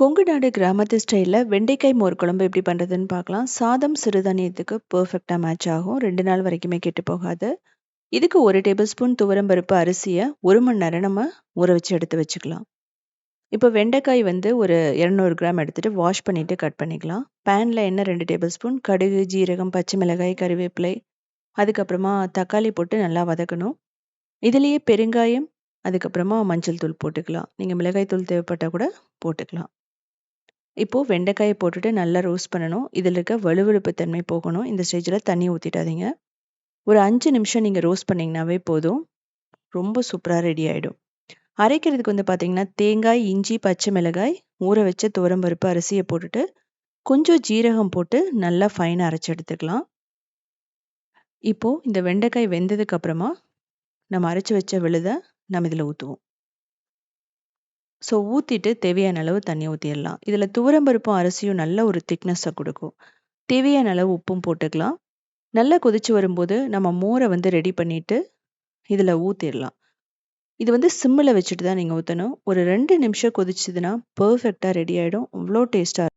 கொங்கு நாடு கிராமத்து ஸ்டைலில் வெண்டைக்காய் மோர் குழம்பு எப்படி பண்ணுறதுன்னு பார்க்கலாம். சாதம் சிறுதானியத்துக்கு பர்ஃபெக்டாக மேட்ச் ஆகும். ரெண்டு நாள் வரைக்குமே கெட்டு போகாது. இதுக்கு ஒரு டேபிள் ஸ்பூன் துவரம்பருப்பு அரிசியை ஒரு மணி நேரம் நம்ம ஊற வச்சு எடுத்து வச்சுக்கலாம். இப்போ வெண்டைக்காய் வந்து ஒரு இரநூறு கிராம் எடுத்துகிட்டு வாஷ் பண்ணிவிட்டு கட் பண்ணிக்கலாம். பேனில் என்ன ரெண்டு டேபிள் ஸ்பூன் கடுகு ஜீரகம் பச்சை மிளகாய் கருவேப்பிலை. அதுக்கப்புறமா தக்காளி போட்டு நல்லா வதக்கணும். இதுலேயே பெருங்காயம் அதுக்கப்புறமா மஞ்சள் தூள் போட்டுக்கலாம். நீங்கள் மிளகாய் தூள் தேவைப்பட்டால் கூட போட்டுக்கலாம். இப்போது வெண்டைக்காயை போட்டுட்டு நல்லா ரோஸ்ட் பண்ணணும். இதில் இருக்க வலுவழுப்பு தன்மை போகணும். இந்த ஸ்டேஜில் தண்ணி ஊற்றிட்டாதீங்க ஒரு அஞ்சு நிமிஷம் நீங்கள் ரோஸ்ட் பண்ணிங்கனாவே போதும். ரொம்ப சூப்பராக ரெடி ஆகிடும் அரைக்கிறதுக்கு வந்து பார்த்தீங்கன்னா தேங்காய் இஞ்சி பச்சை மிளகாய் ஊற வச்ச துவரம்பருப்பு அரிசியை போட்டுட்டு கொஞ்சம் ஜீரகம் போட்டு நல்லா ஃபைனாக அரைச்சி எடுத்துக்கலாம். இப்போது இந்த வெண்டைக்காய் வெந்ததுக்கு அப்புறமா நம்ம அரைச்சி வச்ச விழுதை நம்ம இதில் ஊற்றுவோம் ஸோ ஊற்றிட்டு தேவையான அளவு தண்ணி ஊற்றிடலாம் இதில் துவரம்பருப்பும் அரிசியும் நல்ல ஒரு திக்னஸை கொடுக்கும். தேவையான அளவு உப்பும் போட்டுக்கலாம். நல்லா கொதிச்சு வரும்போது நம்ம மோரை வந்து ரெடி பண்ணிவிட்டு இதில் ஊற்றிடலாம் இது வந்து சிம்மில் வச்சுட்டு தான் நீங்கள் ஊற்றணும் ஒரு ரெண்டு நிமிஷம் கொதிச்சதுன்னா பர்ஃபெக்டாக ரெடி ஆகிடும் அவ்வளோ டேஸ்ட்டாக